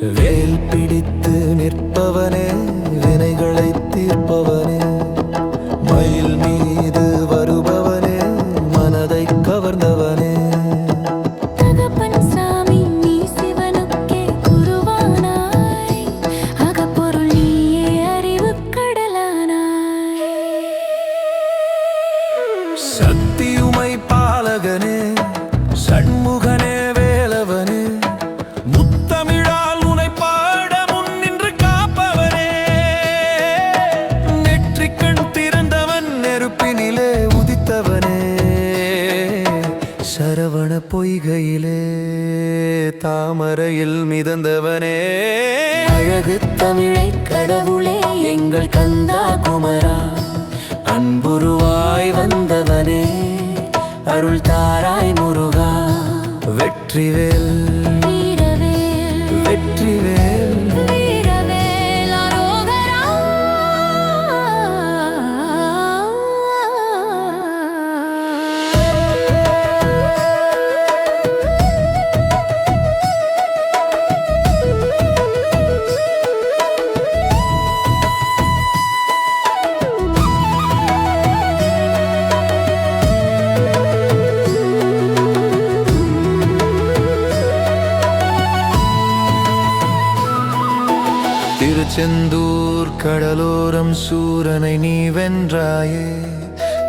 வேல் பிடித்து நிற்பவனே வினைகளை தீர்ப்பவனே. தாமரையில் மிதந்தவனே. அழகு தமிழை கடவுளே எங்கள் கந்தா குமரா. அன்புருவாய் வந்தவனே அருள் தாராய் முருகா. வெற்றிவேல் திருச்செந்தூர் கடலோரம் சூரனை நீ வென்றாயே.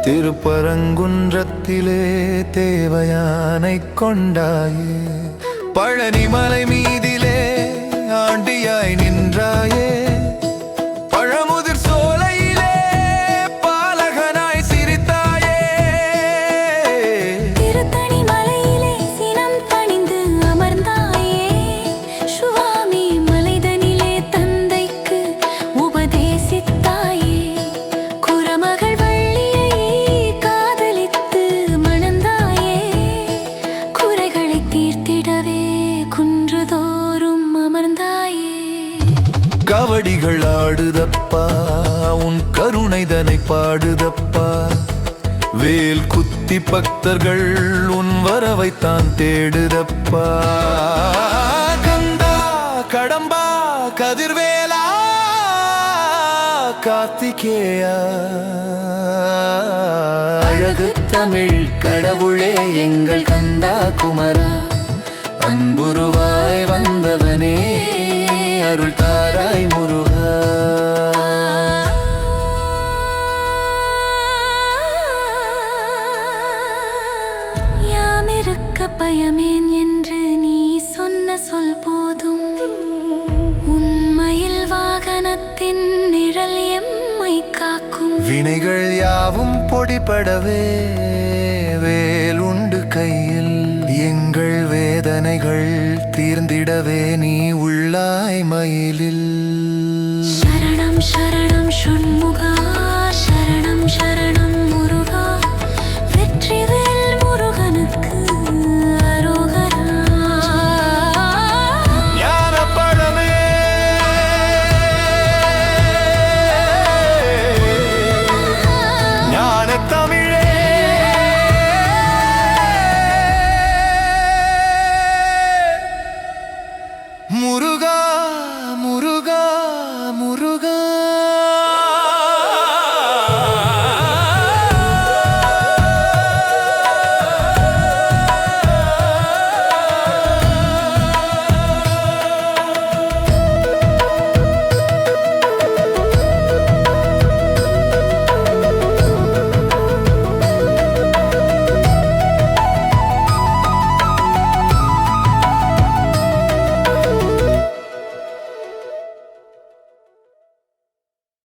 திருப்பரங்குன்றத்திலே தேவயானை கொண்டாயே. பழனிமலை மீதிலே காவடிகள் ஆடுதப்பா. உன் கருணைதனை பாடுதப்பா. வேல் குத்தி பக்தர்கள் உன் வரவைத்தான் தேடுதப்பா. கந்தா கடம்பா கதிர்வேலா கார்த்திகேயா. அழகு தமிழ் கடவுளே எங்கள் கந்தா குமரா. அன்புருவாய் வந்தவனே. அருள் தாராய் முருகா. யாமிருக்க பயமேன் என்று நீ சொன்ன சொல் போதும். உண்மையில் வாகனத்தின் நிழல் எம்மை காக்கும். வினைகள் யாவும் பொடிபடவே வேல் உண்டு கையில். எங்கள் வேதனைகள் தீர்ந்திடவே நீ உள்ளாய் மயிலில். சரணம் சரணம் ஷண்முகா